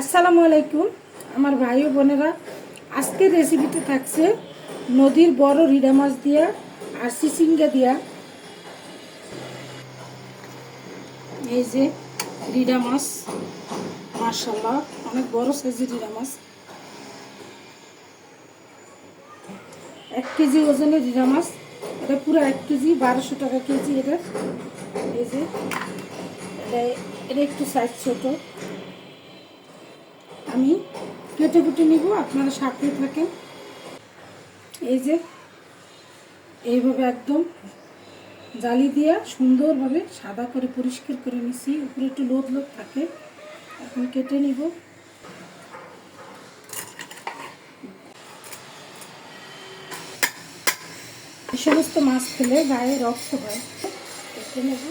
আসসালামু আলাইকুম। আমার ভাই ও বোনেরা, আজকের রেসিপিতে থাকছে নদীর বড় রিডা মাছ দিয়া আর সিসিঙ্গা দিয়া। এই যে রিডা মাছ মার্শাল্লাহ অনেক বড় সাইজের রিডা মাছ। এক কেজি ওজনের রিডা মাছ, এটা পুরো এক কেজি, বারোশো টাকা কেজি এটা এই যে, এটা এটা একটু সাইজ ছোটো। আমি কেটে কুটে নিব, আপনারা সাথে থাকেন। এই যে, এইভাবে একদম জালি দিয়া সুন্দরভাবে সাদা করে পরিষ্কার করে নিছি। উপরে একটু লোদ লোদ থাকে, এখন কেটে নিব। এই সমস্ত মাছ খেলে গায়ে রক্ত হয়। কেটে নেব।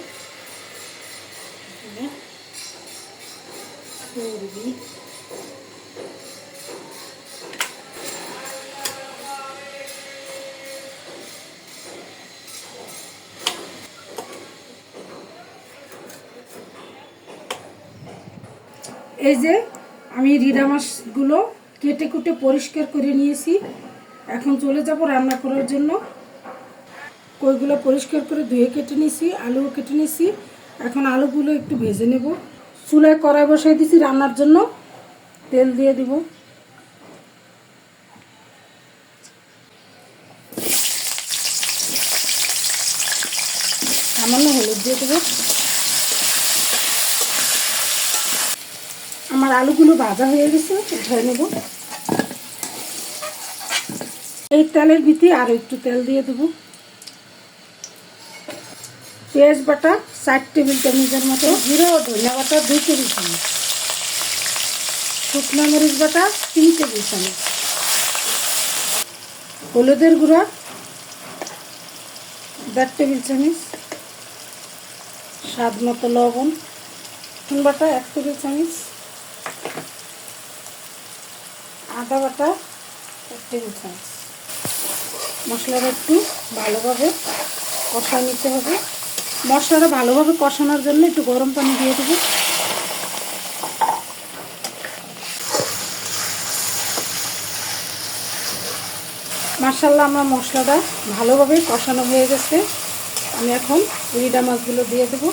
চর্বি এই যে আমি রিডা মাছগুলো কেটে কুটে পরিষ্কার করে নিয়েছি। এখন চলে যাব রান্না করার জন্য। কইগুলো পরিষ্কার করে ধুয়ে কেটে নিয়েছি, আলুও কেটে নিয়েছি। এখন আলুগুলো একটু ভেজে নেব। চুলায় কড়াই বসাই দিয়েছি রান্নার জন্য। তেল দিয়ে দিব। সামান্য হলুদ দিয়ে দেবো। আমার আলুগুলো ভাজা হয়ে গেছে উঠায় নেব। এই তেলের ভিতরে আরও একটু তেল দিয়ে দেব। পেঁয়াজ বাটা চার টেবিল চামচের মতো। জিরো ও ধনিয়া বাটা দুই টেবিল চামচ। শুকনো মরিচ বাটা তিন টেবিল চামচ। হলুদের গুঁড়া দেড় টেবিল চামচ। স্বাদ মতো লবণ। বাটা এক টেবিল চামচ। আদা বাটা এক টেবিল মশলাটা একটু ভালোভাবে কষা নিতে হবে। মশলাটা ভালোভাবে কষানোর জন্য একটু গরম পানি দিয়ে দেবো। মার্শাল্লাহ আমার মশলাটা ভালোভাবে কষানো হয়ে গেছে। আমি এখন রিডা মাছগুলো দিয়ে দেবো।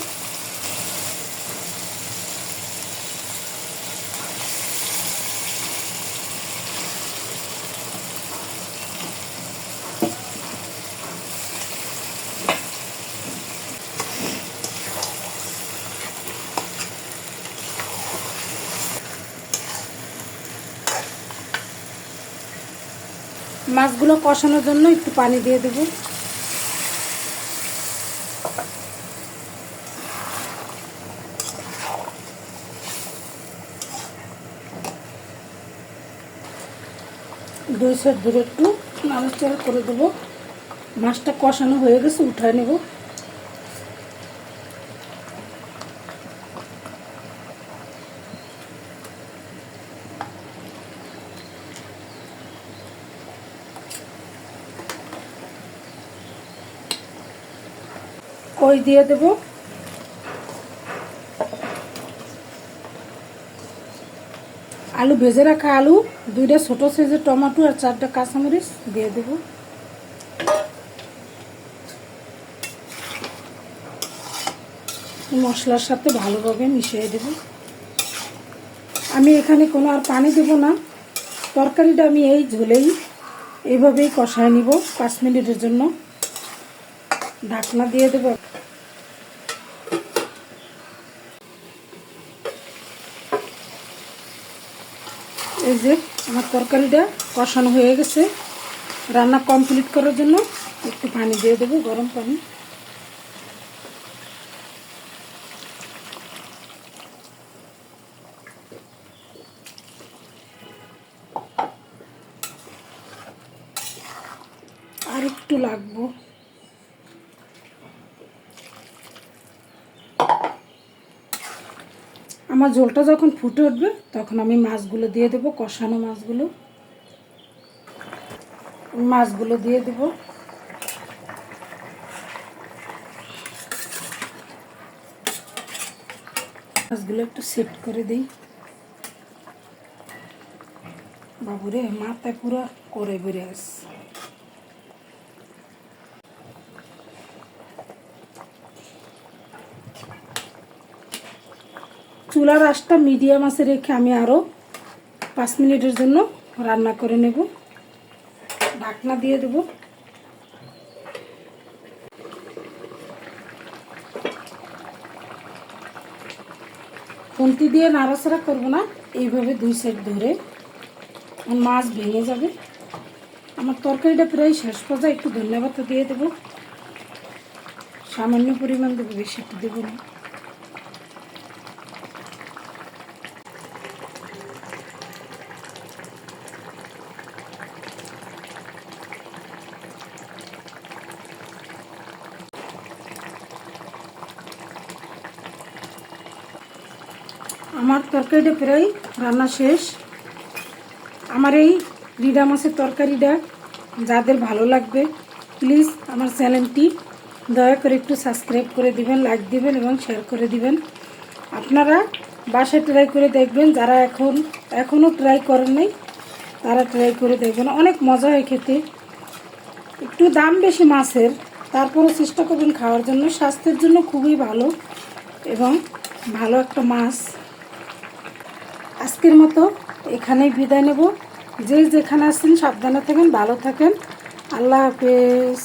মাছগুলো কষানোর জন্য একটু পানি দিয়ে দেব। দুই সাইড ধরে একটু নাড়াচাড়া করে দেবো। মাছটা কষানো হয়ে গেছে, উঠায় নেব। কই দিয়ে দেব? আলু ভেজে রাখা আলু, দুইটা ছোট সাইজের টমেটো আর চারটা কাঁচামরিচ দিয়ে দেব। মশলার সাথে ভালোভাবে মিশিয়ে দেব। আমি এখানে কোনো আর পানি দেব না। তরকারিটা আমি এই ঝোলেই এইভাবেই কষায় নিব পাঁচ মিনিটের জন্য। ঢাকনা দিয়ে দেবো। এই যে আমার তরকারিটা কষানো হয়ে গেছে। রান্না কমপ্লিট করার জন্য একটু পানি দিয়ে দেবো, গরম পানি। আর একটু লাগবো। আমার ঝোলটা যখন ফুটে উঠবে, তখন আমি মাছগুলো দিয়ে দেবো, কষানো মাছগুলো। মাছগুলো দিয়ে দেব। মাছগুলো একটু সেট করে দিই। বাবুরে, মাথায় পুরো করে বেড়ে আস। চুলার আঁচটা মিডিয়াম আছে রেখে আমি আরও পাঁচ মিনিটের জন্য রান্না করে নেব। ঢাকনা দিয়ে দেবো। খুন্তি দিয়ে নাড়াচাড়া করব না, এইভাবে দুই সাইড ধরে। মাছ ভেঙে যাবে। আমার তরকারিটা প্রায় শেষ পর্যায়ে একটু ধন্যবাদ দিয়ে দেবো। সামান্য পরিমাণ দেবো, বেশি একটু দেবো না। আমার তরকারিটা প্রায় রান্না শেষ। আমার এই রিডা মাছের তরকারিটা যাদের ভালো লাগবে প্লিজ আমার চ্যানেলটি দয়া করে একটু সাবস্ক্রাইব করে দিবেন লাইক দিবেন এবং শেয়ার করে দিবেন। আপনারা বাসায় ট্রাই করে দেখবেন, যারা এখন এখনও ট্রাই করেন নাই, তারা ট্রাই করে দেখবেন। অনেক মজা হয় খেতে। একটু দাম বেশি মাছের, তারপরও চেষ্টা করবেন খাওয়ার জন্য। স্বাস্থ্যের জন্য খুবই ভালো এবং ভালো একটা মাছ। আজকের মতো এখানেই বিদায় নেব। যে যেখানে আছেন সাবধানে থাকেন ভালো থাকেন। আল্লাহ হাফেজ।